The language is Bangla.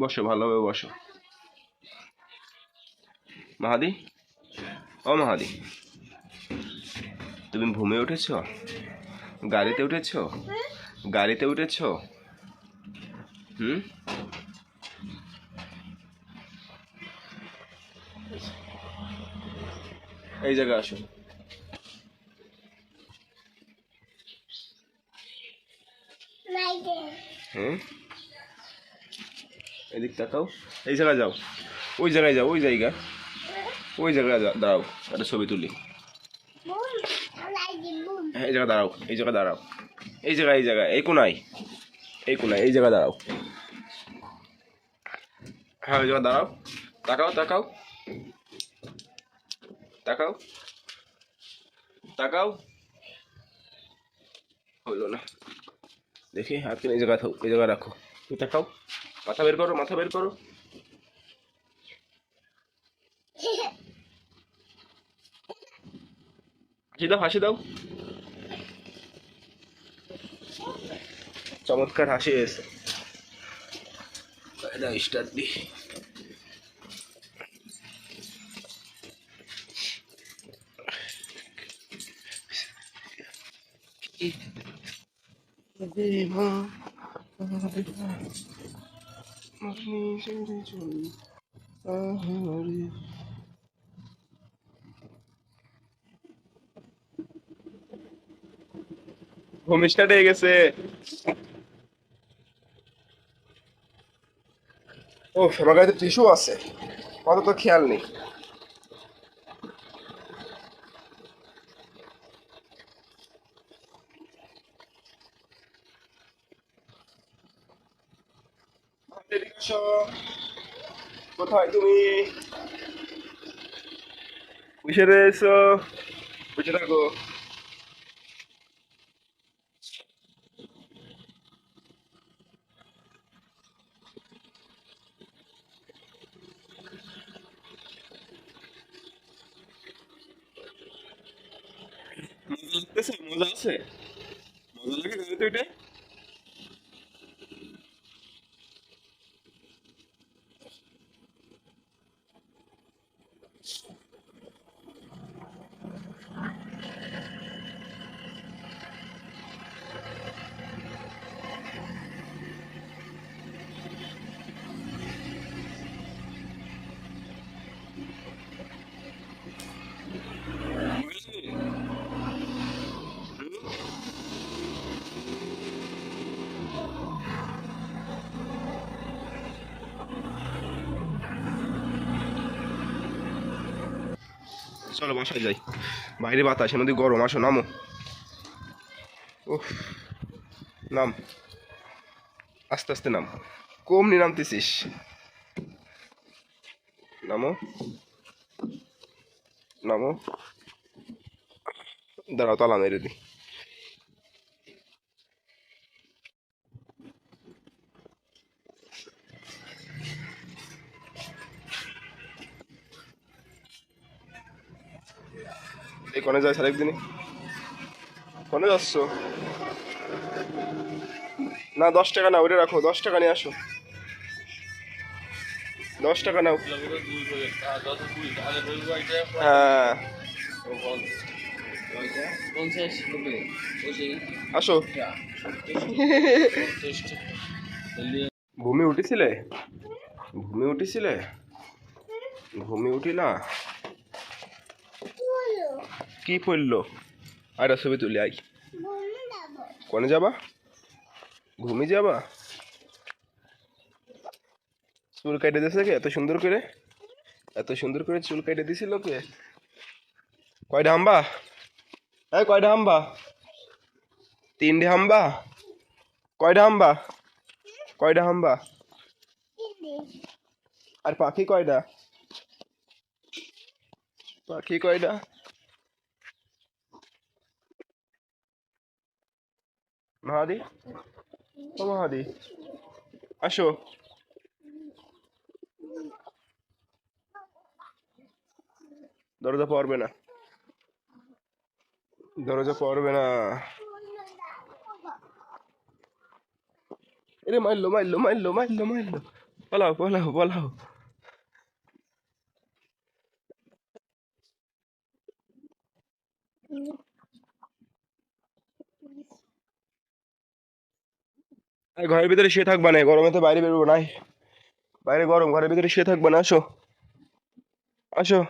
বসো ভালোভাবে বসো। মাহাদি? ও মাহাদি। তুমি ঘুমে উঠেছ? গাড়িতে উঠেছ? গাড়িতে উঠেছ? হুম? এই জায়গায় আসো। হ্যাঁ এদিক তাকাও। এই জায়গায় যাও। ওই জায়গায় যাও ওই জায়গা। ওই জায়গায় যা- দাঁড়াও একটা ছবি তুলি। হ্যাঁ এই জায়গায় দাঁড়াও এই জায়গায় দাঁড়াও। এই জায়গায় এই জায়গায় এই কোনায়। এই কোনায় এই জায়গায় দাঁড়াও। হ্যাঁ ওই জায়গায় দাঁড়াও। তাকাও তাকাও। তাকাও। তাকাও। হইল না। দেখি হাত এই জায়গায় থাও এই জায়গায় রাখো। তুমি তাকাও। মাথা বের করো মাথা বের করো। হাসি দাও হাসি দাও। চমৎকার হাসি এসে না স্টার্ট দি। ঘুম স্টার্ট হয়ে গেছে। ও আমার টিস্যু আছে। অত তো খেয়াল নেই। এদিকে কোথায় তুমি? বসে রয়েছো? বসে থাকো। মজা মজা আছে মজা লাগে গাড়িতে ওইটা চলো বাসায় যাই। বাইরে বাতাস নদী গরম। আসো, নামো। ও নাম। আস্তে আস্তে নাম। কমনি নামতেছিস। নামো। নামো। দাঁড়াও, তালা মেরে দি এই কনে যায় সারেক দিনই কনে যাচ্ছ? না, দশ টাকা না ওটা রাখো, দশ টাকা নিয়ে আসো। দশ টাকা নাও। হ্যাঁ। আসো। ঘুমে উঠেছিলে? ঘুমে উঠেছিলে? ঘুমে উঠিলা কি পড়ল? আর ছবি তুলি আই কনে যাবা? ঘুমে যাবা? চুল কেটে দিয়েছে কে? এত সুন্দর করে? এত সুন্দর করে চুল কেটে দিছিল কে? কয়টা হাম্বা? এই কয়টা হাম্বা? তিনটে হাম্বা? কয়টা হাম্বা? কয়টা হাম্বা? আর পাখি কয়টা? পাখি কয়টা? মহাদি ও মহাদি আসো দরজা পড়বে না। দরজা পড়বে না। এরে মারলো মারলো মারলো মারলো মারলো পালাও পালাও পালাও। ঘরের ভিতরে শুয়ে থাকবা না, গরমে তো বাইরে বেরোবো না বাইরে গরম, ঘরের ভিতরে শুয়ে থাকবে না, আসো। আসো।